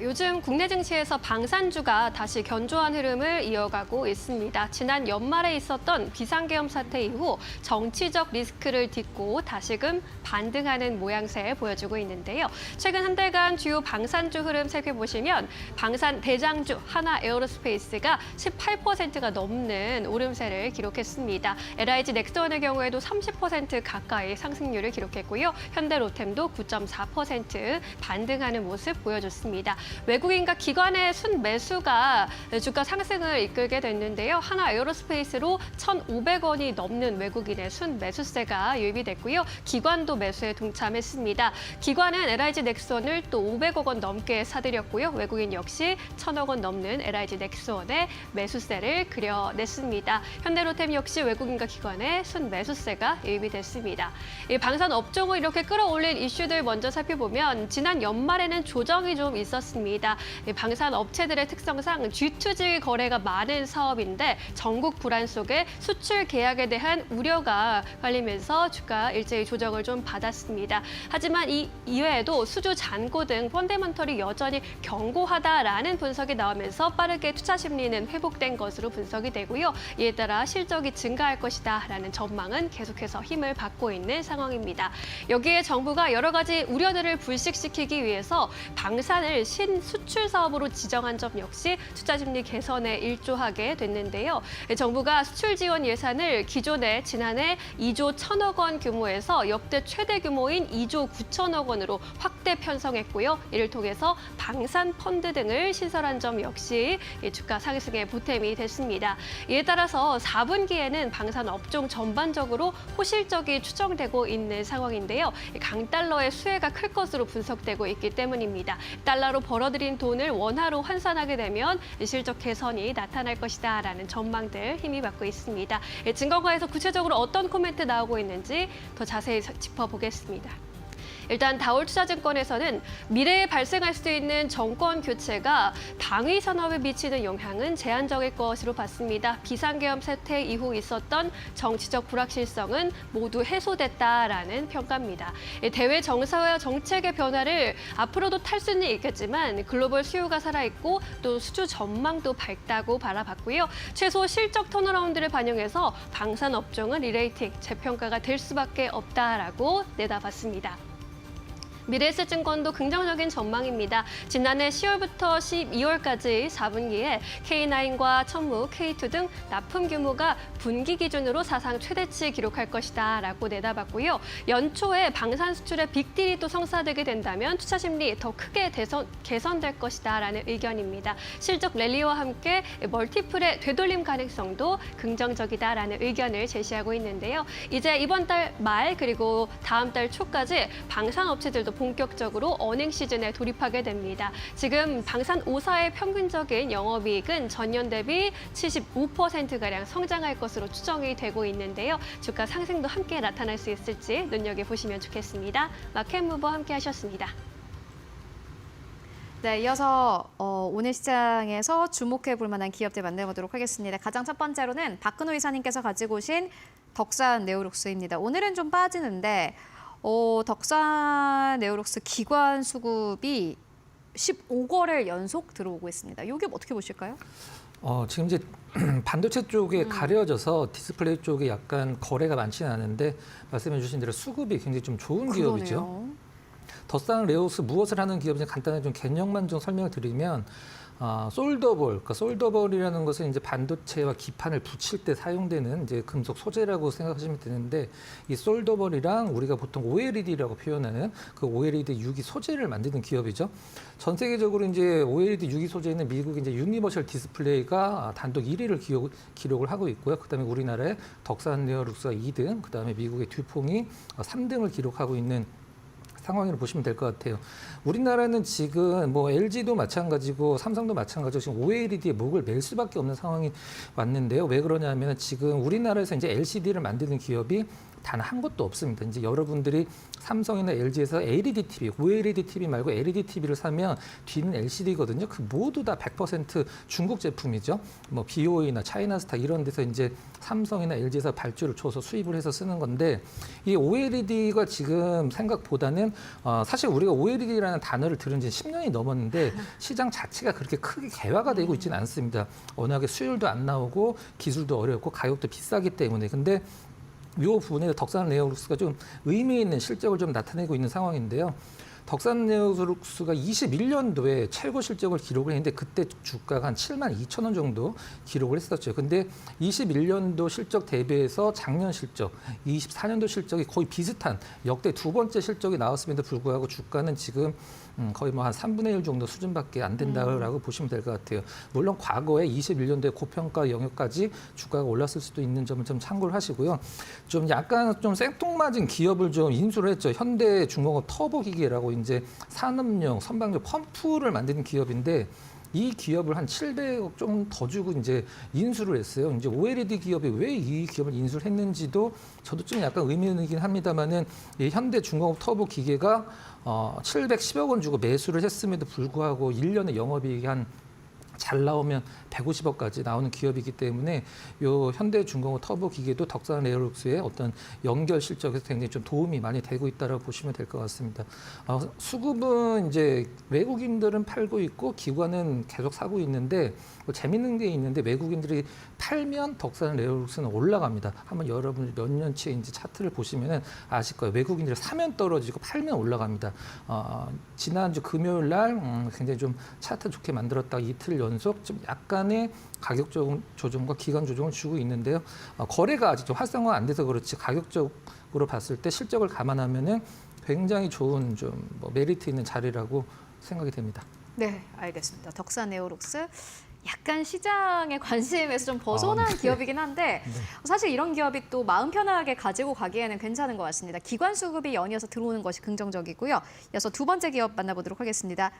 요즘 국내 증시에서 방산주가 다시 견조한 흐름을 이어가고 있습니다. 지난 연말에 있었던 비상계엄 사태 이후 정치적 리스크를 딛고 다시금 반등하는 모양새 보여주고 있는데요. 최근 한 달간 주요 방산주 흐름 살펴보시면 방산 대장주 하나 에어로스페이스가 18%가 넘는 오름세를 기록했습니다. LIG 넥스원의 경우에도 30% 가까이 상승률을 기록했고요. 현대로템도 9.4% 반등하는 모습 보여줬습니다. 외국인과 기관의 순매수가 주가 상승을 이끌게 됐는데요. 하나 에어로스페이스로 1,500원이 넘는 외국인의 순매수세가 유입이 됐고요. 기관도 매수에 동참했습니다. 기관은 LIG 넥스원을 또 500억 원 넘게 사들였고요. 외국인 역시 1,000억 원 넘는 LIG 넥스원의 매수세를 그려냈습니다. 현대로템 역시 외국인과 기관의 순매수세가 유입이 됐습니다. 이 방산 업종을 이렇게 끌어올린 이슈들 먼저 살펴보면 지난 연말에는 조정이 좀 있었습니다. 이 방산 업체들의 특성상 G2G 거래가 많은 사업인데 전국 불안 속에 수출 계약에 대한 우려가 깔리면서 주가 일제히 조정을 좀 받았습니다. 하지만 이 이외에도 수주 잔고 등 펀데먼털이 여전히 견고하다라는 분석이 나오면서 빠르게 투자 심리는 회복된 것으로 분석이 되고요. 이에 따라 실적이 증가할 것이다라는 전망은 계속해서 힘을 받고 있는 상황입니다. 여기에 정부가 여러 가지 우려들을 불식시키기 위해서 방산을 신 수출 사업으로 지정한 점 역시 투자 심리 개선에 일조하게 됐는데요. 정부가 수출 지원 예산을 기존에 지난해 2조 1천억 원 규모에서 역대 최대 규모인 2조 9천억 원으로 확대 편성했고요. 이를 통해서 방산 펀드 등을 신설한 점 역시 이 주가 상승에 보탬이 됐습니다. 이에 따라서 4분기에는 방산 업종 전반적으로 호실적이 추정되고 있는 상황인데요. 이 강달러의 수혜가 클 것으로 분석되고 있기 때문입니다. 달러로 벌어 들인 돈을 원화로 환산하게 되면 실적 개선이 나타날 것이다 라는 전망들 힘이 받고 있습니다. 예, 증거가에서 구체적으로 어떤 코멘트 나오고 있는지 더 자세히 짚어보겠습니다. 일단 다올투자증권에서는 미래에 발생할 수 있는 정권 교체가 당위 산업에 미치는 영향은 제한적일 것으로 봤습니다. 비상계엄 사태 이후 있었던 정치적 불확실성은 모두 해소됐다라는 평가입니다. 이 대외 정사와 정책의 변화를 앞으로도 탈 수는 있겠지만 글로벌 수요가 살아있고 또 수주 전망도 밝다고 바라봤고요. 최소 실적 턴어라운드를 반영해서 방산 업종은 리레이팅 재평가가 될 수밖에 없다라고 내다봤습니다. 미래에셋증권도 긍정적인 전망입니다. 지난해 10월부터 12월까지 4분기에 K9과 천무, K2 등 납품 규모가 분기 기준으로 사상 최대치 기록할 것이다 라고 내다봤고요. 연초에 방산 수출의 빅딜이 또 성사되게 된다면 투자 심리 더 크게 대선, 개선될 것이다 라는 의견입니다. 실적 랠리와 함께 멀티플의 되돌림 가능성도 긍정적이다라는 의견을 제시하고 있는데요. 이제 이번 달 말 그리고 다음 달 초까지 방산 업체들도 본격적으로 어닝 시즌에 돌입하게 됩니다. 지금 방산 5사의 평균적인 영업이익은 전년 대비 75%가량 성장할 것으로 추정이 되고 있는데요. 주가 상승도 함께 나타날 수 있을지 눈여겨보시면 좋겠습니다. 마켓무버 함께 하셨습니다. 네, 이어서 어, 오늘 시장에서 주목해 볼 만한 기업들 만나보도록 하겠습니다. 가장 첫 번째로는 박근호 이사님께서 가지고 오신 덕산 네오룩스입니다. 오늘은 좀 빠지는데 어, 덕산 네오룩스 기관 수급이 15거래일 연속 들어오고 있습니다. 이 기업 어떻게 보실까요? 어, 지금 이제 반도체 쪽에 음. 가려져서 디스플레이 쪽에 약간 거래가 많지는 않은데 말씀해 주신 대로 수급이 굉장히 좀 좋은 기업이죠. 그러네요. 더쌍 레오스 무엇을 하는 기업인지 간단하게 좀 개념만 좀 설명을 드리면 아, 솔더볼, 그러니까 솔더볼이라는 것은 이제 반도체와 기판을 붙일 때 사용되는 이제 금속 소재라고 생각하시면 되는데 이 솔더볼이랑 우리가 보통 OLED라고 표현하는 그 OLED 유기 소재를 만드는 기업이죠. 전 세계적으로 이제 OLED 유기 소재는 미국 이제 유니버셜 디스플레이가 단독 1위를 기록, 기록을 하고 있고요. 그다음에 우리나라의 덕산 네어룩스가 2등, 그다음에 미국의 듀퐁이 3등을 기록하고 있는 상황으로 보시면 될 것 같아요. 우리나라는 지금 뭐 LG도 마찬가지고 삼성도 마찬가지고 지금 OLED에 목을 맬 수밖에 없는 상황이 왔는데요. 왜 그러냐면 지금 우리나라에서 이제 LCD를 만드는 기업이 단 한 곳도 없습니다. 이제 여러분들이 삼성이나 LG에서 LED TV, OLED TV 말고 LED TV를 사면 뒤는 LCD거든요. 그 모두 다 100% 중국 제품이죠. 뭐 BOE나 차이나스타 이런 데서 이제 삼성이나 LG에서 발주를 줘서 수입을 해서 쓰는 건데 이 OLED가 지금 생각보다는 어, 사실 우리가 OLED라는 단어를 들은 지 10년이 넘었는데 시장 자체가 그렇게 크게 개화가 되고 있지는 않습니다. 워낙에 수율도 안 나오고 기술도 어렵고 가격도 비싸기 때문에 근데 이 부분에 덕산 레어룩스가 좀 의미 있는 실적을 좀 나타내고 있는 상황인데요. 덕산 레어룩스가 21년도에 최고 실적을 기록을 했는데 그때 주가가 한 7만 2천 원 정도 기록을 했었죠. 근데 21년도 실적 대비해서 작년 실적, 24년도 실적이 거의 비슷한 역대 두 번째 실적이 나왔음에도 불구하고 주가는 지금 음, 거의 뭐 한 3분의 1 정도 수준밖에 안 된다라고 보시면 될 것 같아요. 물론 과거에 21년도에 고평가 영역까지 주가가 올랐을 수도 있는 점을 좀 참고를 하시고요. 좀 약간 좀 생뚱맞은 기업을 좀 인수를 했죠. 현대 중공업 터보 기계라고 이제 산업용 선박용 펌프를 만드는 기업인데 이 기업을 한 700억 좀 더 주고 이제 인수를 했어요. 이제 OLED 기업이 왜 이 기업을 인수를 했는지도 저도 좀 약간 의미는 합니다만은 이 현대 중공업 터보 기계가 어 710억 원 주고 매수를 했음에도 불구하고 1년에 영업이익이 한 잘 나오면 150억까지 나오는 기업이기 때문에 요 현대중공업 터보 기계도 덕산 에어룩스의 어떤 연결 실적에서 굉장히 좀 도움이 많이 되고 있다라고 보시면 될 것 같습니다. 어, 수급은 이제 외국인들은 팔고 있고 기관은 계속 사고 있는데 뭐 재밌는 게 있는데 외국인들이 팔면 덕산 에어룩스는 올라갑니다. 한번 여러분 몇 년치 이제 차트를 보시면은 아실 거예요. 외국인들이 사면 떨어지고 팔면 올라갑니다. 어, 지난주 금요일 날 음, 굉장히 좀 차트 좋게 만들었다가 이틀 연속 좀 약간의 가격 조정, 조정과 기간 조정을 주고 있는데요. 어, 거래가 아직 좀 활성화 안 돼서 그렇지 가격적으로 봤을 때 실적을 감안하면은 굉장히 좋은 좀 뭐 메리트 있는 자리라고 생각이 됩니다. 네, 알겠습니다. 덕산 에어룩스 약간 시장의 관심에서 좀 벗어난 아, 네. 기업이긴 한데 사실 이런 기업이 또 마음 편하게 가지고 가기에는 괜찮은 것 같습니다. 기관 수급이 연이어서 들어오는 것이 긍정적이고요. 이어서 두 번째 기업 만나보도록 하겠습니다.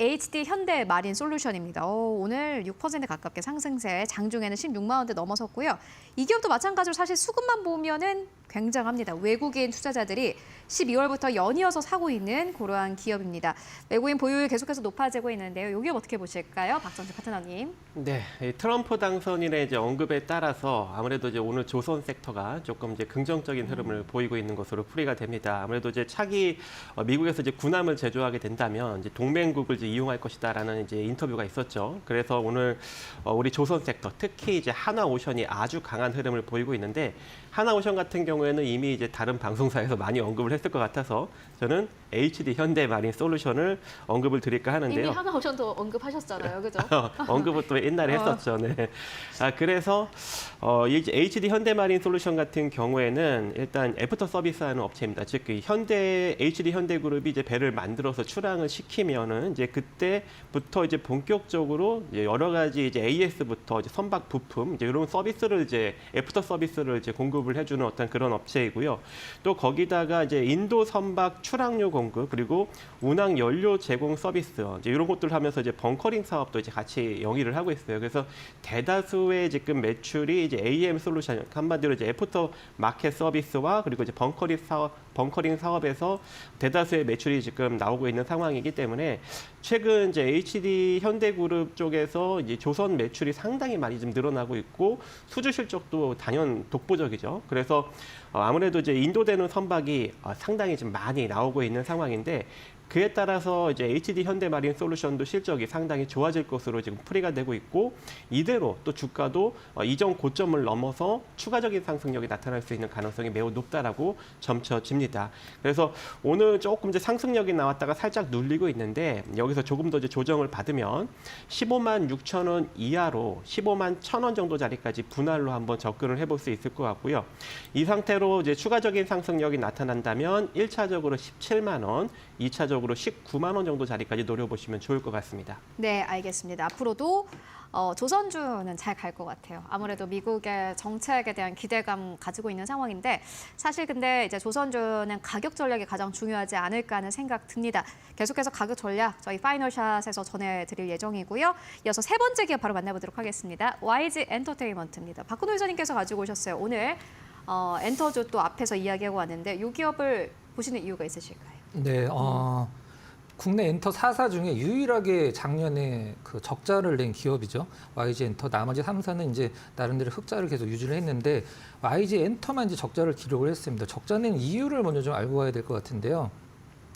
HD 현대 마린 솔루션입니다. 오, 오늘 6% 가깝게 상승세, 장중에는 16만 원대 넘어섰고요. 이 기업도 마찬가지로 사실 수급만 보면은 굉장합니다. 외국인 투자자들이 12월부터 연이어서 사고 있는 그러한 기업입니다. 외국인 보유율 계속해서 높아지고 있는데요. 이 기업 어떻게 보실까요? 박정주 파트너님. 네, 이 트럼프 당선인의 이제 언급에 따라서 아무래도 이제 오늘 조선 섹터가 조금 이제 긍정적인 흐름을 보이고 있는 것으로 풀이가 됩니다. 아무래도 이제 차기 어, 미국에서 이제 군함을 제조하게 된다면 이제 동맹국을 이제 이용할 것이다라는 이제 인터뷰가 있었죠. 그래서 오늘 어, 우리 조선 섹터, 특히 이제 하나오션이 아주 강한 흐름을 보이고 있는데 하나오션 같은 경우에는 이미 이제 다른 방송사에서 많이 언급을 했을 것 같아서 저는 HD 현대 마린 솔루션을 언급을 드릴까 하는데요. 이미 하나오션도 언급하셨잖아요, 그죠? 언급을 또 옛날에 어. 했었죠. 네. 아 그래서 어, 이 HD 현대 마린 솔루션 같은 경우에는 일단 애프터 서비스하는 업체입니다. 즉그 현대 HD 현대그룹이 이제 배를 만들어서 출항을 시키면은 이제 그 때부터 이제 본격적으로 이제 여러 가지 이제 AS부터 이제 선박 부품 이제 이런 서비스를 이제 애프터 서비스를 이제 공급을 해주는 어떤 그런 업체이고요. 또 거기다가 이제 인도 선박 출항료 공급 그리고 운항 연료 제공 서비스 이제 이런 것들을 하면서 이제 벙커링 사업도 이제 같이 영위를 하고 있어요. 그래서 대다수의 지금 매출이 이제 AM 솔루션 한마디로 이제 애프터 마켓 서비스와 그리고 이제 벙커링 사업 벙커링 사업에서 대다수의 매출이 지금 나오고 있는 상황이기 때문에 최근 이제 HD 현대그룹 쪽에서 이제 조선 매출이 상당히 많이 좀 늘어나고 있고 수주 실적도 단연 독보적이죠. 그래서 어, 아무래도 이제 인도되는 선박이 어, 상당히 좀 많이 나오고 있는 상황인데 그에 따라서 이제 HD 현대마린 솔루션도 실적이 상당히 좋아질 것으로 지금 풀이가 되고 있고 이대로 또 주가도 어, 이전 고점을 넘어서 추가적인 상승력이 나타날 수 있는 가능성이 매우 높다라고 점쳐집니다. 그래서 오늘 조금 이제 상승력이 나왔다가 살짝 눌리고 있는데 여기서 조금 더 이제 조정을 받으면 15만 6천 원 이하로 15만 1천 원 정도 자리까지 분할로 한번 접근을 해볼 수 있을 것 같고요. 이 상태로 이제 추가적인 상승력이 나타난다면 1차적으로 17만 원, 2차적으로 19만 원 정도 자리까지 노려보시면 좋을 것 같습니다. 네, 알겠습니다. 앞으로도 어, 조선주는 잘 갈 것 같아요. 아무래도 미국의 정책에 대한 기대감 가지고 있는 상황인데 사실 근데 이제 조선주는 가격 전략이 가장 중요하지 않을까 하는 생각 듭니다. 계속해서 가격 전략 저희 파이널샷에서 전해드릴 예정이고요. 이어서 세 번째 기업 바로 만나보도록 하겠습니다. YG 엔터테인먼트입니다. 박근호 이사님께서 가지고 오셨어요. 오늘 어, 엔터조 또 앞에서 이야기하고 왔는데 이 기업을 보시는 이유가 있으실까요? 네, 어, 국내 엔터 4사 중에 유일하게 작년에 그 적자를 낸 기업이죠. YG 엔터. 나머지 3사는 이제 나름대로 흑자를 계속 유지를 했는데 YG 엔터만 이제 적자를 기록을 했습니다. 적자 낸 이유를 먼저 좀 알고 가야 될 것 같은데요.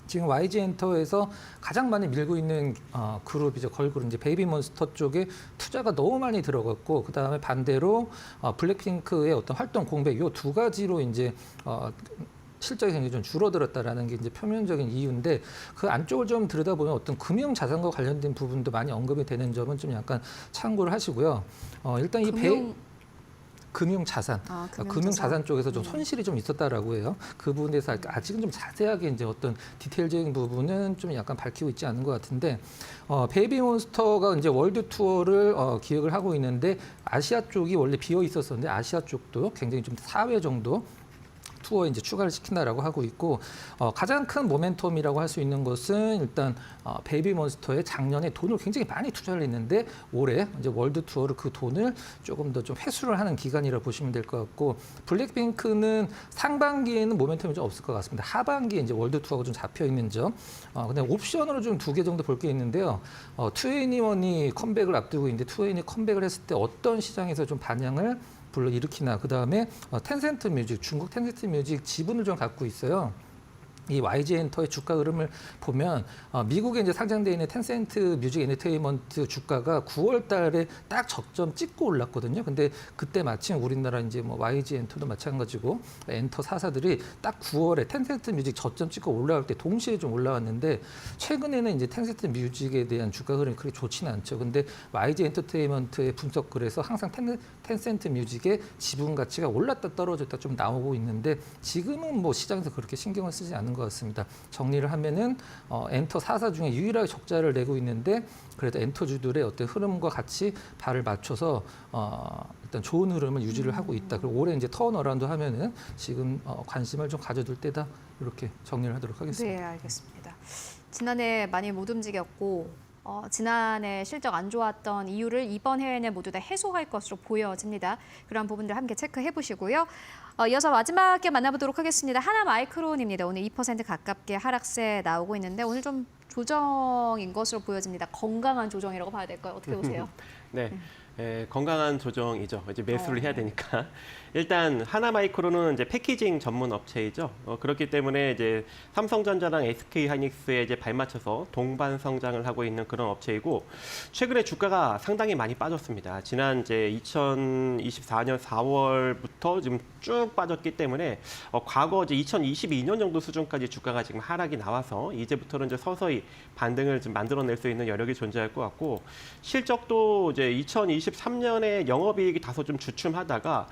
지금 YG 엔터에서 가장 많이 밀고 있는 어, 그룹이죠. 걸그룹 이제 베이비몬스터 쪽에 투자가 너무 많이 들어갔고 그 다음에 반대로 어, 블랙핑크의 어떤 활동 공백 요두 가지로 이제 어, 실적이 굉장히 좀 줄어들었다라는 게 이제 표면적인 이유인데 그 안쪽을 좀 들여다보면 어떤 금융 자산과 관련된 부분도 많이 언급이 되는 점은 좀 약간 참고를 하시고요. 어, 일단 이 금융 금융 자산, 아, 금융, 금융 자산 쪽에서 좀 음. 손실이 좀 있었다라고 해요. 그 부분에 대해서 아직은 좀 자세하게 이제 어떤 디테일적인 부분은 좀 약간 밝히고 있지 않은 것 같은데 어, 베이비몬스터가 이제 월드 투어를 어, 기획을 하고 있는데 아시아 쪽이 원래 비어 있었었는데 아시아 쪽도 굉장히 좀 4회 정도 투어에 이제 추가를 시킨다라고 하고 있고 어, 가장 큰 모멘텀이라고 할 수 있는 것은 일단 어, 베이비몬스터에 작년에 돈을 굉장히 많이 투자를 했는데 올해 이제 월드 투어로 그 돈을 조금 더 좀 회수를 하는 기간이라 고 보시면 될 것 같고 블랙핑크는 상반기에는 모멘텀이 좀 없을 것 같습니다. 하반기에 이제 월드 투어가 좀 잡혀 있는 점. 어, 근데 옵션으로 좀 두 개 정도 볼 게 있는데요. 어, 투애니원이 컴백을 앞두고 있는데 투애니 컴백을 했을 때 어떤 시장에서 좀 반향을 불러 일으키나 그 다음에 어, 텐센트 뮤직 중국 텐센트 뮤직 지분을 좀 갖고 있어요. 이 YG 엔터의 주가 흐름을 보면 어, 미국에 이제 상장되어 있는 텐센트 뮤직 엔터테인먼트 주가가 9월 달에 딱 적점 찍고 올랐거든요. 근데 그때 마침 우리나라 이제 뭐 YG 엔터도 마찬가지고 엔터 사사들이 딱 9월에 텐센트 뮤직 저점 찍고 올라올 때 동시에 좀 올라왔는데 최근에는 이제 텐센트 뮤직에 대한 주가 흐름이 그렇게 좋지는 않죠. 근데 YG 엔터테인먼트의 분석 글에서 항상 텐, 텐센트 뮤직의 지분 가치가 올랐다 떨어졌다 좀 나오고 있는데 지금은 뭐 시장에서 그렇게 신경을 쓰지 않는 것 같습니다. 정리를 하면은 어, 엔터 4사 중에 유일하게 적자를 내고 있는데 그래도 엔터주들의 어떤 흐름과 같이 발을 맞춰서 어, 일단 좋은 흐름을 유지를 하고 있다. 그리고 올해 이제 턴어라운드 하면은 지금 어, 관심을 좀 가져둘 때다. 이렇게 정리를 하도록 하겠습니다. 네, 알겠습니다. 지난해 많이 못 움직였고 어, 지난해 실적 안 좋았던 이유를 이번 해에 는 모두 다 해소할 것으로 보여집니다. 그런 부분들 함께 체크해 보시고요. 어, 이어서 마지막에 만나보도록 하겠습니다. 하나 마이크론입니다. 오늘 2% 가깝게 하락세 나오고 있는데 오늘 좀 조정인 것으로 보여집니다. 건강한 조정이라고 봐야 될까요? 어떻게 보세요? 네. 에, 건강한 조정이죠. 이제 매수를 어. 해야 되니까. 일단 하나마이크로는 이제 패키징 전문 업체이죠. 어, 그렇기 때문에 이제 삼성전자랑 SK 하이닉스에 이제 발맞춰서 동반 성장을 하고 있는 그런 업체이고 최근에 주가가 상당히 많이 빠졌습니다. 지난 이제 2024년 4월부터 지금 쭉 빠졌기 때문에 어, 과거 이제 2022년 정도 수준까지 주가가 지금 하락이 나와서 이제부터는 이제 서서히 반등을 좀 만들어낼 수 있는 여력이 존재할 것 같고 실적도 이제 2023년에 영업이익이 다소 좀 주춤하다가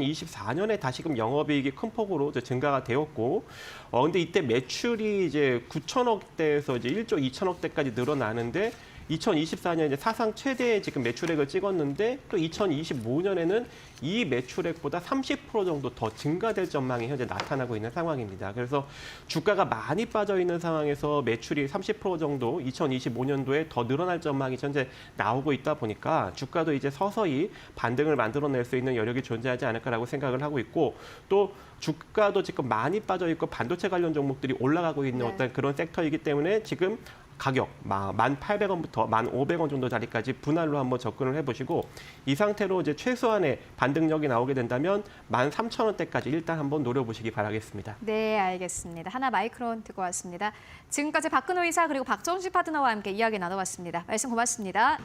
2024년에 다시금 영업이익이 큰 폭으로 증가가 되었고, 어 근데 이때 매출이 이제 9천억대에서 이제 1조 2천억대까지 늘어나는데 2024년 이제 사상 최대의 지금 매출액을 찍었는데 또 2025년에는 이 매출액보다 30% 정도 더 증가될 전망이 현재 나타나고 있는 상황입니다. 그래서 주가가 많이 빠져 있는 상황에서 매출이 30% 정도 2025년도에 더 늘어날 전망이 현재 나오고 있다 보니까 주가도 이제 서서히 반등을 만들어낼 수 있는 여력이 존재하지 않을까라고 생각을 하고 있고 또 주가도 지금 많이 빠져 있고 반도체 관련 종목들이 올라가고 있는 네. 어떤 그런 섹터이기 때문에 지금 가격 1,800원부터 1,500원 정도 자리까지 분할로 한번 접근을 해보시고 이 상태로 이제 최소한의 반등력이 나오게 된다면 13,000원대까지 일단 한번 노려보시기 바라겠습니다. 네, 알겠습니다. 하나 마이크론 듣고 왔습니다. 지금까지 박근호 이사 그리고 박정식 파트너와 함께 이야기 나눠봤습니다. 말씀 고맙습니다.